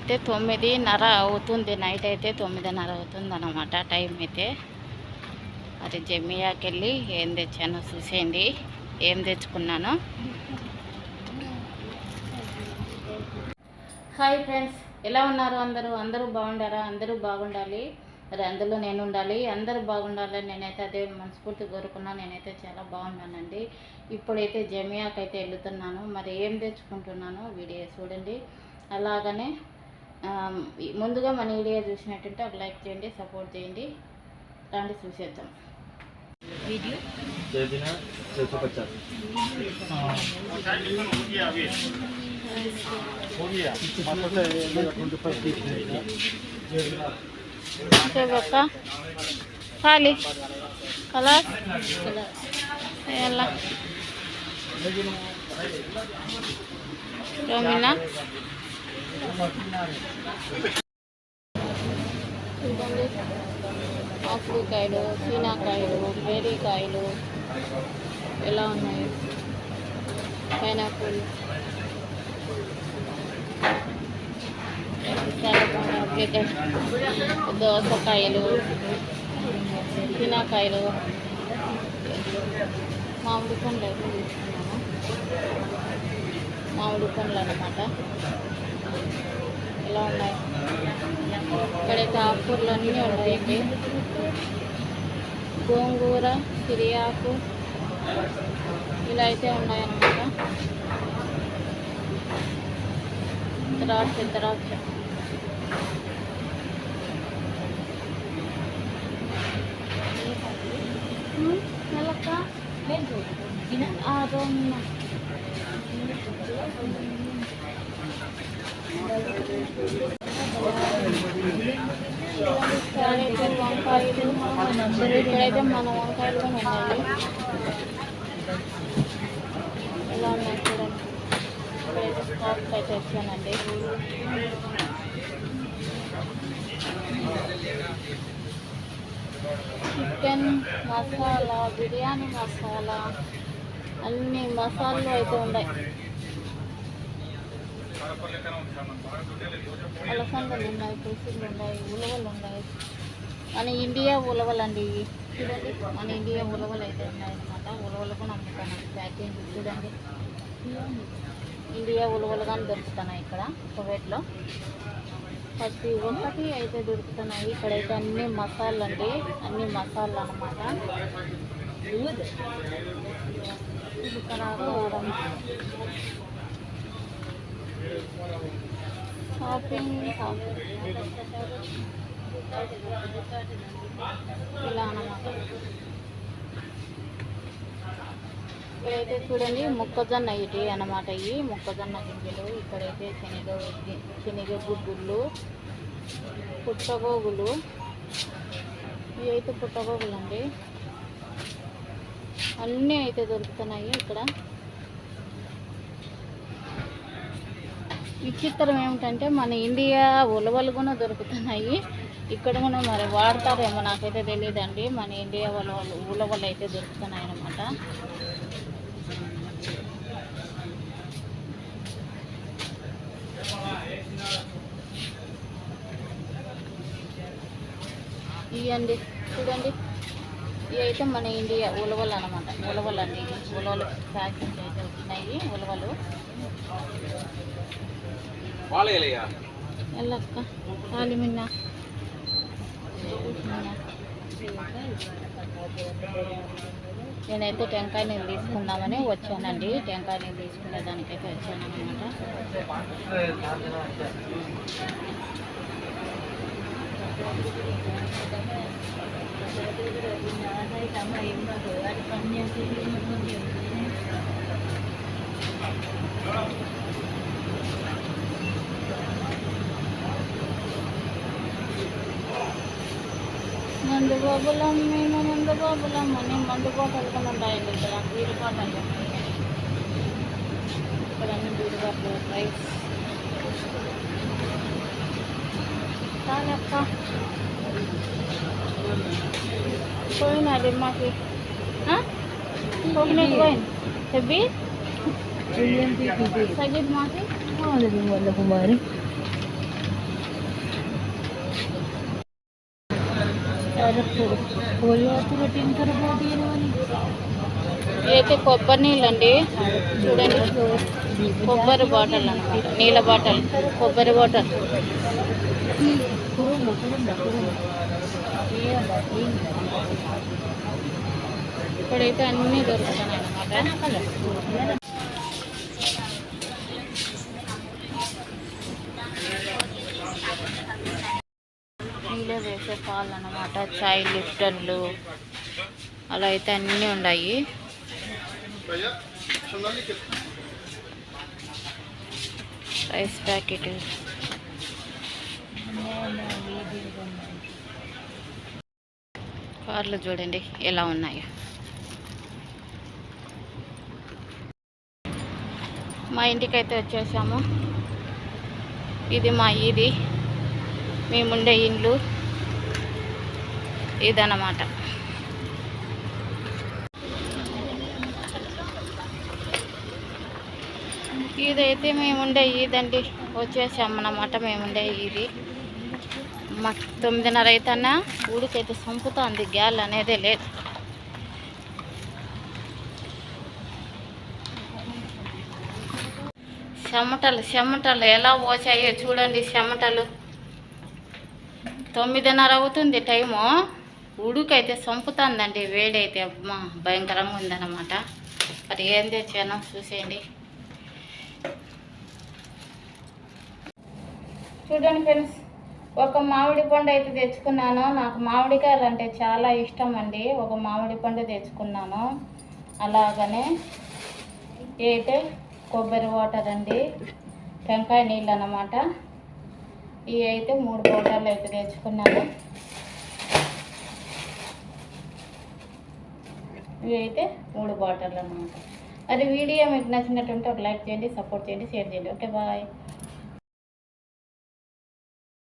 అయితే తొమ్మిదిన్నర అవుతుంది నైట్ అయితే తొమ్మిదిన్నర అవుతుంది అనమాట టైం అయితే. అది జమియాకి వెళ్ళి ఏం తెచ్చానో చూసేయండి ఏం తెచ్చుకున్నాను. హాయ్ ఫ్రెండ్స్ ఎలా ఉన్నారు అందరూ? అందరూ బాగుండారా? అందరూ బాగుండాలి. మరి అందులో నేను ఉండాలి. అందరూ బాగుండాలని నేనైతే అదే మనస్ఫూర్తి కోరుకున్నా. నేనైతే చాలా బాగున్నానండి. ఇప్పుడైతే జమియాకైతే అయితే వెళ్తున్నాను మరి ఏం తెచ్చుకుంటున్నాను వీడియో చూడండి. అలాగనే ముందుగా మన వీడియో చూసినట్టుంటే ఒక లైక్ చేయండి సపోర్ట్ చేయండి. దాన్ని చూసేద్దాం. వీడియో? ఖాళీ. కలర్? ఎలా? రోమినా ఆకుకాయలు చీనాకాయలు బేరీకాయలు ఎలా ఉన్నాయి? పైనాపిల్. దోసకాయలు చీనాకాయలు. మామిడి పండ్లు మామిడి పండ్లు అనమాట ఎలా ఉన్నాయి? ఇక్కడైతే ఆకుకూరలు అన్నీ ఉన్నాయండి గోంగూర సిరియాకు ఇలా అయితే ఉన్నాయన్నమాట. ద్రాక్ష ద్రాక్ష. ఆ రోమిన ఇక్కడైతే వంకాయలు ఇక్కడైతే మన వంకాయలు కూడా ఉన్నాయి ఎలా ఉన్నాయి చూడండి ఇక్కడైతే స్టాక్స్ అయితే వచ్చానండి చికెన్ మసాలా బిర్యానీ మసాలా అన్ని మసాలాలు అయితే ఉన్నాయి. అలసందలు ఉన్నాయి పులుసులు ఉన్నాయి ఉలవలు ఉన్నాయి మన ఇండియా ఉలవలు అండి ఇవి. చూడండి మన ఇండియా ఉలవలు అయితే ఉన్నాయి అనమాట ఉలవలు కూడా అమ్ముతాను ప్యాకింగ్ చూడండి. ఇండియా ఉలవలు కానీ దొరుకుతున్నాయి ఇక్కడ కువైట్లో. ప్రతి ఒక్కటి అయితే దొరుకుతున్నాయి. ఇక్కడైతే అన్ని మసాలాలు అండి అన్ని మసాలాలు అనమాట ఇది కారం. షాపింగ్ ఇలా అన్నమాట ఇక్కడైతే చూడండి మొక్కజొన్న ఇవి అన్నమాట ఇవి. మొక్కజొన్న గింజలు ఇక్కడైతే శనగ శనగ గుడ్డులు పుట్టగోగులు. ఇవి అయితే పుట్టగోగులు అండి అన్నీ అయితే దొరుకుతున్నాయి ఇక్కడ. విచిత్రం ఏమిటంటే మన ఇండియా ఉలవలు కూడా దొరుకుతున్నాయి. ఇక్కడ కూడా మరి వాడతారేమో నాకైతే తెలియదండి మన ఇండియా ఉలవలు ఉలవలు అయితే దొరుకుతున్నాయి అన్నమాట. ఇవ్వండి చూడండి. ఇవి అయితే మన ఇండియా ఉలవలు అనమాట ఉలవలు అండి. ఉలవలు ప్యాకెట్ అయితే వచ్చినాయి ఉలవలు. ఎల్లక్క కాలిమిన్న నేనైతే టెంకాయ నీళ్ళు తీసుకుందామని వచ్చానండి. టెంకాయ నీళ్ళు తీసుకునే దానికైతే వచ్చాను అనమాట బాబులం మేము మందు బాబులం అని మందు బాటలు కూడా ఉంటాయండి ఇక్కడ బీరు బాటలు ఇక్కడ అన్ని బీరు బాటలు రైస్ కానీ పోయినా మాకు. కోకోనట్ మాకి. వాళ్ళ కొబ్బరి నీళ్ళు అండి చూడండి. కొబ్బరి బాటల్ అండి. నీళ్ళ బాటల్. కొబ్బరి బాటల్. ఇప్పుడైతే అన్నీ దొరుకుతున్నాయి అన్నమాట. నీళ్ళే వేసే పాలు అన్నమాట. చాయ్ లిఫ్టర్లు అలా అయితే అన్నీ ఉన్నాయి. Rice packet. కార్లు చూడండి ఎలా ఉన్నాయో. మా ఇంటికైతే వచ్చేసాము. ఇది మా ఇది మేముండే ఇండ్లు. ఇదన్నమాట. ఇదైతే మేముండే ఇదండి వచ్చేసామన్నమాట మేముండే ఇది మాకు తొమ్మిదిన్నర అయితేనా ఊడికైతే సంపుతోంది గ్యాల్ అనేదే లేదు. చెమటలు చెమటలు ఎలా పోసాయో చూడండి చెమటలు. తొమ్మిదిన్నర అవుతుంది టైము ఉడుకైతే చంపుతుందండి వేడైతే అమ్మా భయంకరంగా ఉందన్నమాట. మరి ఏం తెచ్చానో చూసేయండి. చూడండి ఫ్రెండ్స్. ఒక మామిడి పండు అయితే తెచ్చుకున్నాను. నాకు మామిడికాయలు అంటే చాలా ఇష్టం అండి. ఒక మామిడి పండు తెచ్చుకున్నాను. అలాగనే ఇవి అయితే కొబ్బరి వాటర్ అండి. టెంకాయ నీళ్ళు అన్నమాట. ఇవి అయితే మూడు బాటిల్ అయితే తెచ్చుకున్నాను. ఇవి అయితే మూడు బాటిల్ అన్నమాట. అది వీడియో మీకు నచ్చినట్టుంటే ఒక లైక్ చేయండి సపోర్ట్ చేయండి షేర్ చేయండి. Okay bye.